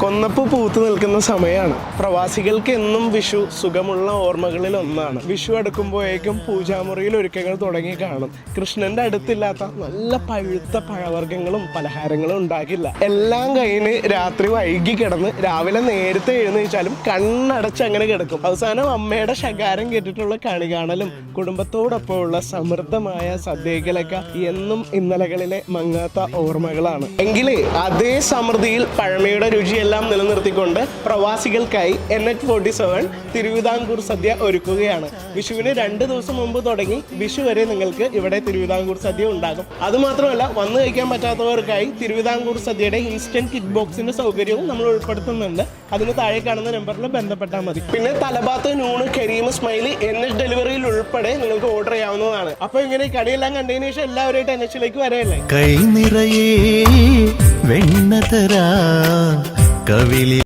കൊന്നപ്പ് പൂത്തു നിൽക്കുന്ന സമയമാണ് പ്രവാസികൾക്ക് എന്നും വിഷു സുഖമുള്ള ഓർമ്മകളിൽ ഒന്നാണ്. വിഷു അടുക്കുമ്പോഴേക്കും പൂജാമുറിയിൽ ഒരുക്കങ്ങൾ തുടങ്ങി കാണും. കൃഷ്ണന്റെ അടുത്തില്ലാത്ത നല്ല പഴുത്ത പഴവർഗങ്ങളും പലഹാരങ്ങളും ഉണ്ടാകില്ല. എല്ലാം കഴിഞ്ഞ് രാത്രി വൈകി കിടന്ന് രാവിലെ നേരത്തെ എഴുന്നേച്ചാലും കണ്ണടച്ച് അങ്ങനെ കിടക്കും. അവസാനം അമ്മയുടെ ശകാരം കേട്ടിട്ടുള്ള കണി കാണലും കുടുംബത്തോടൊപ്പം ഉള്ള സമൃദ്ധമായ സദ്യകളൊക്കെ എന്നും ഇന്നലകളിലെ മങ്ങാത്ത ഓർമ്മകളാണ്. എങ്കിലേ അതേ സമൃദ്ധിയിൽ പഴമയുടെ രുചിയെല്ലാം നിലനിർത്തിക്കൊണ്ട് പ്രവാസികൾക്കായി N H forty seven Thiruvithamkoor sadya ഒരുക്കുകയാണ്. വിഷുവിന് രണ്ട് ദിവസം മുമ്പ് തുടങ്ങി വിഷു വരെ നിങ്ങൾക്ക് ഇവിടെ തിരുവിതാംകൂർ സദ്യ ഉണ്ടാകും. അതുമാത്രമല്ല വന്നു കഴിക്കാൻ പറ്റാത്തവർക്കായി തിരുവിതാംകൂർ സദ്യയുടെ ഇൻസ്റ്റന്റ് കിറ്റ് ബോക്സിന്റെ സൗകര്യവും നമ്മൾ ഉൾപ്പെടുത്തുന്നുണ്ട്. അതിന് താഴെ കാണുന്ന നമ്പറിൽ ബന്ധപ്പെട്ടാൽ മതി. പിന്നെ തലഭാത്ത് noon Kareem smiley N H ഡെലിവറിയിൽ ഉൾപ്പെടെ നിങ്ങൾക്ക് ഓർഡർ ചെയ്യാവുന്നതാണ്. അപ്പൊ ഇങ്ങനെ കടിയെല്ലാം കണ്ടതിന് ശേഷം എല്ലാവരുമായിട്ട് എൻ എച്ചിലേക്ക് വരെയല്ലേ? കൈ നിറയെ കവിളി